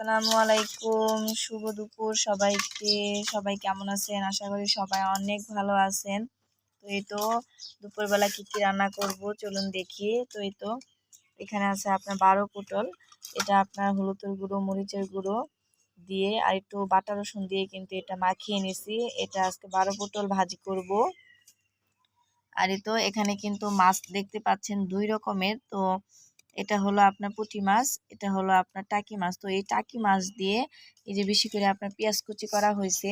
আসসালামু আলাইকুম, শুভ দুপুর সবাইকে। সবাই কেমন আছেন? আশা করি সবাই অনেক ভালো আছেন। তো এই তো দুপুরবেলা কী কী রান্না করব চলুন দেখি। তো এই তো এখানে আছে আপনার বারো পটল, এটা আপনার হলুদের গুঁড়ো, মরিচের গুঁড়ো দিয়ে আর একটু বাটা রসুন দিয়ে কিন্তু এটা মাখিয়ে নিছি। এটা আজকে বারো পটল ভাজি করব। আর এই তো এখানে কিন্তু মাছ দেখতে পাচ্ছেন দুই রকমের। তো এটা হলো আপনার পুঁটি মাছ, এটা হলো আপনার টাকি মাছ। তো এই টাকি মাছ দিয়ে এই যে বেশি করে আপনার পেঁয়াজ কুচি করা হয়েছে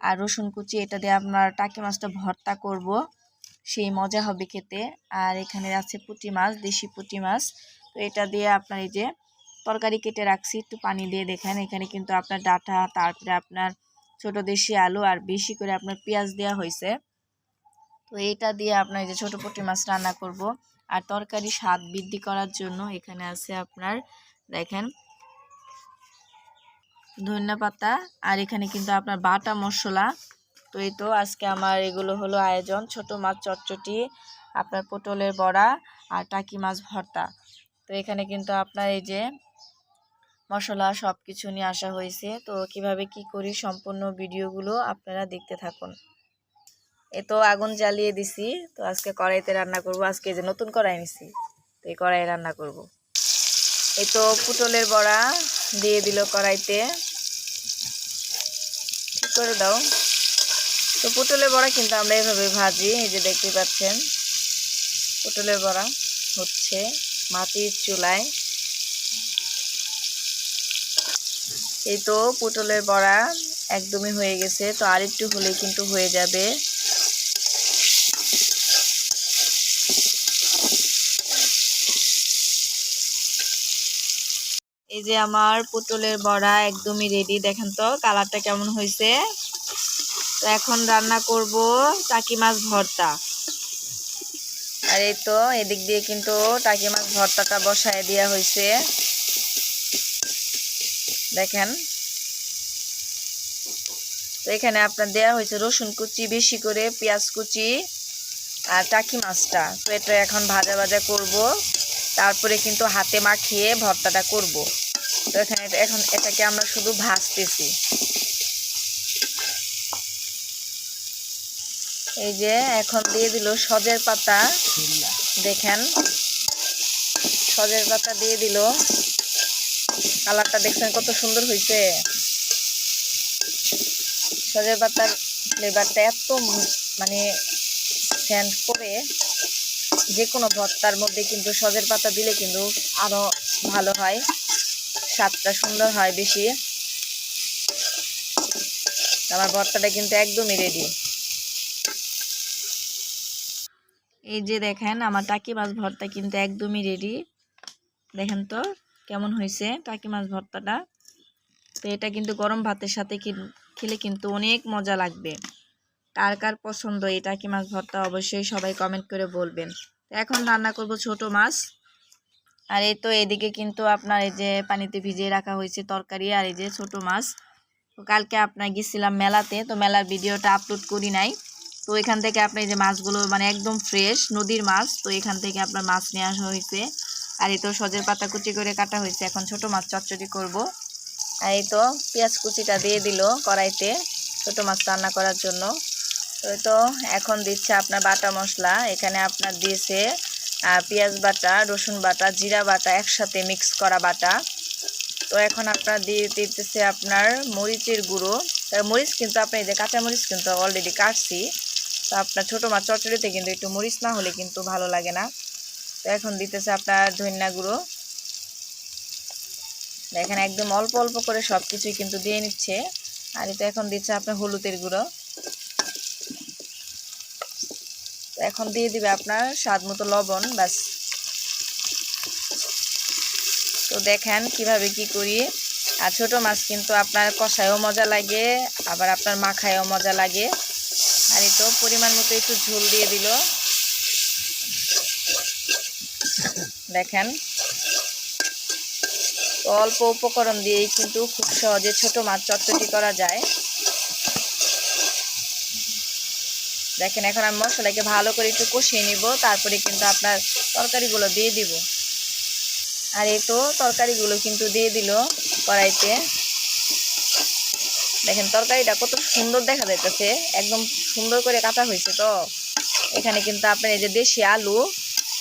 আর রসুন কুচি, এটা দিয়ে আপনার টাকি মাছটা ভর্তা করব। সেই মজা হবে খেতে। আর এখানে আছে পুঁটি মাছ, দেশি পুঁটি মাছ। তো এটা দিয়ে আপনার এই যে তরকারি কেটে রাখছি, একটু পানি দিয়ে দেখেন। এখানে কিন্তু আপনার ডাটা, তারপরে আপনার ছোট দেশি আলু আর বেশি করে আপনার পেঁয়াজ দেওয়া হয়েছে। তো এটা দিয়ে আপনার এই যে ছোটো পুঁটি মাছ রান্না করব। আর তরকারি স্বাদ বৃদ্ধি করার জন্য এখানে আছে আপনার, দেখেন, ধনিয়া পাতা আর এখানে কিন্তু আপনার বাটা মশলা। তো এই তো আজকে আমার এগুলো হলো আয়োজন, ছোট মাছ চটচটি আপনার পটলের বড়া আর টাকি মাছ ভর্তা। তো এখানে কিন্তু আপনার এই যে মশলা সব কিছু নিয়ে আসা হয়েছে। তো কীভাবে কি করি সম্পূর্ণ ভিডিওগুলো আপনারা দেখতে থাকুন। এ তো আগুন জ্বালিয়ে দিছি, তো আজকে কড়াইতে রান্না করব। আজকে যে নতুন কড়াই নিছি, তো এই কড়াই রান্না করব। এই তো পুটলের বড়া দিয়ে দিল কড়াইতে। ঠিক করে দাও? তো পুটলের বড়া কিন্তু আমরা এভাবে ভাজি, এই যে দেখতে পাচ্ছেন। পুটলের বড়া হচ্ছে মাটির চুলায়। এই তো পুটলের বড়া একদমই হয়ে গেছে, তো আরেকটু হলেই কিন্তু হয়ে যাবে। এই যে আমার পটলের বড়া একদমই রেডি দেখেন তো কালারটা কেমন হয়েছে। তো এখন রান্না করব টাকি মাছ ভর্তা। আর এই তো এদিক দিয়ে কিন্তু টাকি মাছ ভর্তাটা বসায় দেওয়া হয়েছে। দেখেন। তো এখানে আপনার দেওয়া হয়েছে রসুন কুচি, বেশি করে পেঁয়াজ কুচি আর টাকি মাছটা। তো এটা এখন ভাজা ভাজা করব। তারপরে কিন্তু হাতে মাখিয়ে ভর্তাটা করব। তো এখানে এখন এটাকে আমরা শুধু ভাজতেছি। এই যে এখন দিয়ে দিল সজের পাতা। দেখেন, সজের পাতা দিয়ে দিল। কালারটা দেখছেন কত সুন্দর হয়েছে সজের পাতার ফ্লেভারটা এত মানে স্যান্ড করে যে কোনো ভর্তার মধ্যে কিন্তু সজের পাতা দিলে কিন্তু আরও ভালো হয়। স্বাদটা সুন্দর হয় বেশি। আমার ভর্তাটা কিন্তু একদমই রেডি এই যে দেখেন, আমার টাকি মাছ ভর্তা কিন্তু একদমই রেডি দেখেন তো কেমন হয়েছে টাকি মাছ ভর্তাটা। তো এটা কিন্তু গরম ভাতের সাথে খেলে কিন্তু অনেক মজা লাগবে। কার কার পছন্দ এই টাকি মাছ ভর্তা অবশ্যই সবাই কমেন্ট করে বলবেন। এখন রান্না করব ছোট মাছ। আর এই তো এদিকে কিন্তু আপনার এই যে পানিতে ভিজিয়ে রাখা হয়েছে তরকারি আর এই যে ছোট মাছ। তো কালকে আপনার গেছিলাম মেলাতে, তো মেলার ভিডিওটা আপলোড করি নাই। তো এখান থেকে আপনার এই যে মাছগুলো মানে একদম ফ্রেশ নদীর মাছ, তো এখান থেকে আপনার মাছ নিয়ে আসা হয়েছে। আর এই তো সজের পাতা কুচি করে কাটা হয়েছে, এখন ছোট মাছ চচ্চড়ি করব। আর এই তো পেঁয়াজ কুচিটা দিয়ে দিল কড়াইতে ছোট মাছ রান্না করার জন্য। তো এখন দিচ্ছে আপনার বাটা মশলা, এখানে আপনার দিয়েছে পেঁয়াজ বাটা, রসুন বাটা, জিরা বাটা একসাথে মিক্স করা বাটা। তো এখন আপনার দিয়ে দিতেছে আপনার মরিচের গুঁড়ো। তার মরিচ কিন্তু আপনি এই যে কাঁচা মরিচ কিন্তু অলরেডি কাটছি। তো আপনার ছোটো মাছ চচড়িতে কিন্তু একটু মরিচ না হলে কিন্তু ভালো লাগে না। তো এখন দিতেছে আপনার ধনিয়া গুঁড়ো। দেখেন একদম অল্প অল্প করে সব কিছুই কিন্তু দিয়ে নিচ্ছে। আর এটা এখন দিচ্ছে আপনার হলুদের গুঁড়ো। এখন দিয়ে দিবে আপনার স্বাদ মতো লবণ, ব্যাস। তো দেখেন কীভাবে কি করি। আর ছোটো মাছ কিন্তু আপনার কষায়ও মজা লাগে, আবার আপনার মাখায়ও মজা লাগে। আর এই তো পরিমাণ মতো একটু ঝোল দিয়ে দিল। দেখেন। অল্প উপকরণ দিয়েই কিন্তু খুব সহজে ছোট মাছ চটচটি করা যায়। দেখেন, এখন আমি মশলাকে ভালো করে একটু কষিয়ে নিব, তারপরে কিন্তু আপনার তরকারিগুলো দিয়ে দিব। আর এই তো তরকারিগুলো কিন্তু দিয়ে দিল কড়াইতে। দেখেন, তরকারিটা কত সুন্দর দেখা যাইতেছে, একদম সুন্দর করে কাটা হয়েছে তো। এখানে কিন্তু আপনার এই যে দেশি আলু,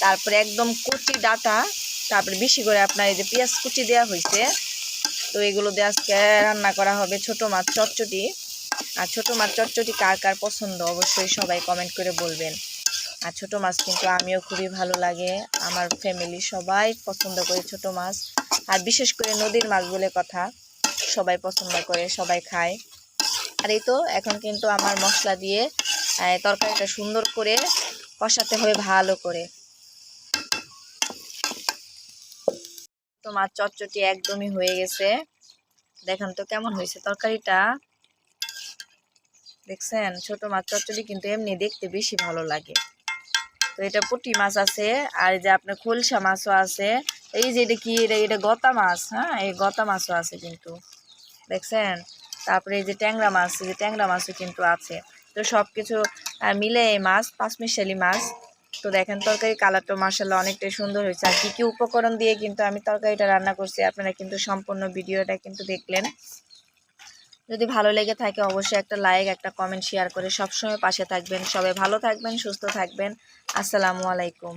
তারপরে একদম কচি ডাটা, তারপরে বেশি করে আপনার এই যে পেঁয়াজ কুচি দেওয়া হয়েছে। তো এগুলো দিয়ে আজকে রান্না করা হবে ছোট মাছ চটচটি আর ছোট মাছ চটচটি কার কার পছন্দ অবশ্যই সবাই কমেন্ট করে বলবেন। আর ছোট মাছ কিন্তু আমিও খুবই ভালো লাগে, আমার ফ্যামিলি সবাই পছন্দ করে ছোট মাছ। আর বিশেষ করে নদীর মাছ বলে কথা, সবাই পছন্দ করে, সবাই খায়। আর এই তো, এখন কিন্তু আমার মশলা দিয়ে তরকারিটা সুন্দর করে কষাতে হবে ভালো করে। তো মাছ চটচটি একদমই হয়ে গেছে। দেখেন তো কেমন হয়েছে তরকারিটা। দেখছেন? ছোট মাছ চচ্চড়ি কিন্তু এমনি দেখতে বেশি ভালো লাগে। তো এটা পুঁটি মাছ আছে, আর যে আপনার খোলসা মাছও আছে। এই যে এটা কি? এটা এটা গতা মাছ হ্যাঁ? এই গতা মাছও আছে কিন্তু। দেখছেন? তারপরে এই যে ট্যাংরা মাছ যে ট্যাংরা মাছও কিন্তু আছে। তো সব কিছু মিলে এই মাছ, পাঁচমিশালি মাছ। তো দেখেন তরকারি কালারটা মার্শাল্লাহ অনেকটাই সুন্দর হয়েছে। আর কী কী উপকরণ দিয়ে কিন্তু আমি তরকারিটা রান্না করছি, আপনারা কিন্তু সম্পূর্ণ ভিডিওটা কিন্তু দেখলেন। যদি ভালো লেগে থাকে অবশ্যই একটা লাইক একটা কমেন্ট শেয়ার করে সবসময় পাশে থাকবেন। সবাই ভালো থাকবেন, সুস্থ থাকবেন। আসসালামু আলাইকুম।